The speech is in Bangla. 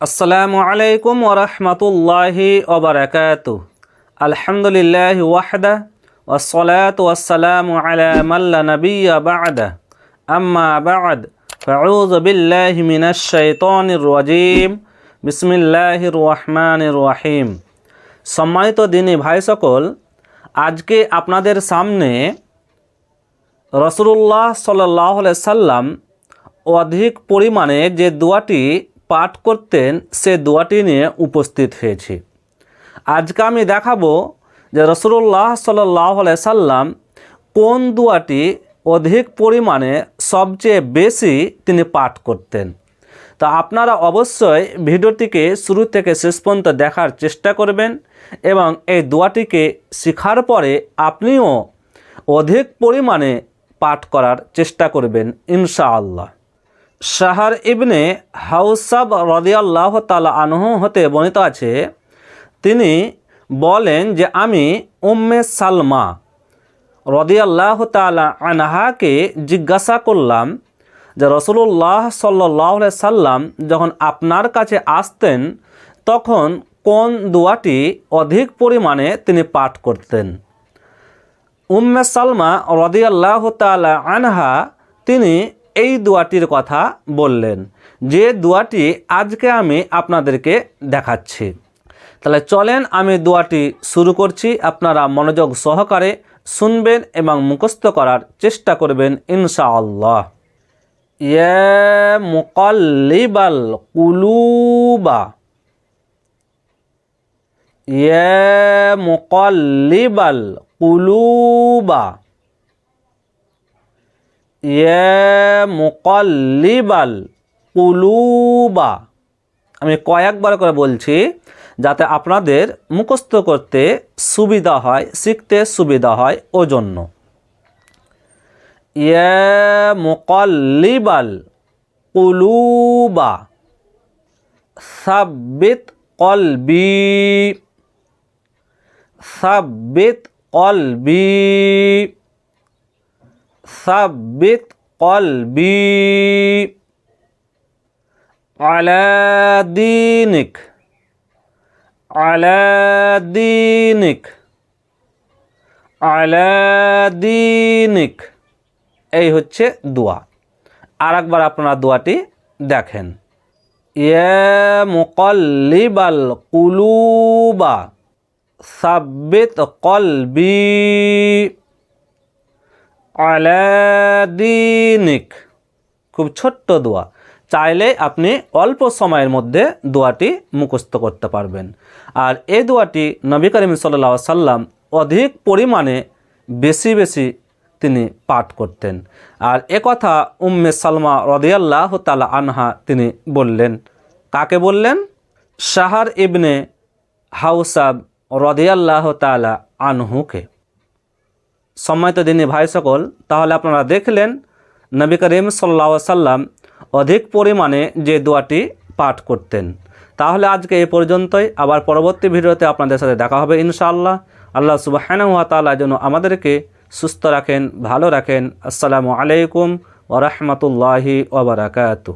আসসালামু আলাইকুম ওরহমতুল্লাহি ওবরাকাত আলহামদুলিল্লাহ ওয়াহদা ওসলাত ওয়াসালাম আলা মাল্লা নবিয়া বাদা। আম্মা বাদ। ফাউজ বিল্লাহ মিনাশ শাইতানির রাজিম। বিসমিল্লাহির রহমানির রহিম। সম্মানিত দিনী ভাই সকল আজকে আপনাদের সামনে রসুল্লাহ সাল্লাহ সাল্লাম অধিক পরিমাণে যে দোয়াটি পাঠ করতেন সে দোয়াটি নিয়ে উপস্থিত হয়েছি। আজকে আমি দেখাবো যে রসুল্লাহ সাল্লাহ সাল্লাম কোন দোয়াটি অধিক পরিমাণে সবচেয়ে বেশি তিনি পাঠ করতেন। তা আপনারা অবশ্যই ভিডিওটিকে শুরু থেকে শেষ পর্যন্ত দেখার চেষ্টা করবেন এবং এই দোয়াটিকে শেখার পরে আপনিও অধিক পরিমাণে পাঠ করার চেষ্টা করবেন, ইনশাআল্লাহ। শাহার ইবনে হাউসাব রদিয়াল্লাহ তালা আনহু হতে বর্ণিত আছে, তিনি বলেন যে আমি উম্মে সালমা রদিয়াল্লাহ তালা আনহাকে জিজ্ঞাসা করলাম যে রসুল্লাহ সাল্লাহ সাল্লাম যখন আপনার কাছে আসতেন, তখন কোন দোয়াটি অধিক পরিমাণে তিনি পাঠ করতেন? উম্মে সালমা রদিয়াল্লাহ তালা আনহা তিনি এই দোয়াটির কথা বললেন। যে দোয়াটি আজকে আমি আপনাদেরকে দেখাচ্ছি। তাহলে চলেন আমি দোয়াটি শুরু করছি। আপনারা মনোযোগ সহকারে শুনবেন এবং মুখস্থ করার চেষ্টা করবেন ইনশাআল্লাহ। ইয়ে মুকাল্লিবাল কুলুবা। ইয়ে মুকাল্লিবাল কুলুবা। ইয়ে মুকাল্লিবাল কুলুবা। আমি কয়েকবার করে বলছি, যাতে আপনাদের মুখস্থ করতে সুবিধা হয়, শিখতে সুবিধা হয় ও জন্য ইয়ে মুকাল্লিবাল কুলুবা। সাব্বিত কলবি। সাব্বিত কলবি। সাব্বিত কলবি আলাদিনিক আলাদিনিক আলাদিনিক এই হচ্ছে দোয়া। আর একবার আপনারা দোয়াটি দেখেন। এ মুকল্লিবাল কুলুবা, সাব্বিত কলবি। আলাদিনিক খুব ছোট্ট দোয়া। চাইলে আপনি অল্প সময়ের মধ্যে দোয়াটি মুখস্থ করতে পারবেন। আর এই দোয়াটি নবী করিম সাল্লা সাল্লাম অধিক পরিমাণে বেশি বেশি তিনি পাঠ করতেন। আর কথা উম্মে সালমা রদিয়াল্লাহ তালা আনহা তিনি বললেন। কাকে বললেন? শাহার ইবনে হাউসাব রদিয়াল্লাহ তালা আনহুকে। সম্মানিত দিনী ভাই সকল, তাহলে আপনারা দেখলেন নবী করিম সাল্লা সাল্লাম অধিক পরিমাণে যে দোয়াটি পাঠ করতেন। তাহলে আজকে এ পর্যন্তই, আবার পরবর্তী ভিডিওতে আপনাদের সাথে দেখা হবে ইনশাআল্লাহ। আল্লাহ সুবাহ তালা যেন আমাদেরকে সুস্থ রাখেন, ভালো রাখেন। আসসালামু আলাইকুম ওরহমতুল্লাহি ওবরাকাতু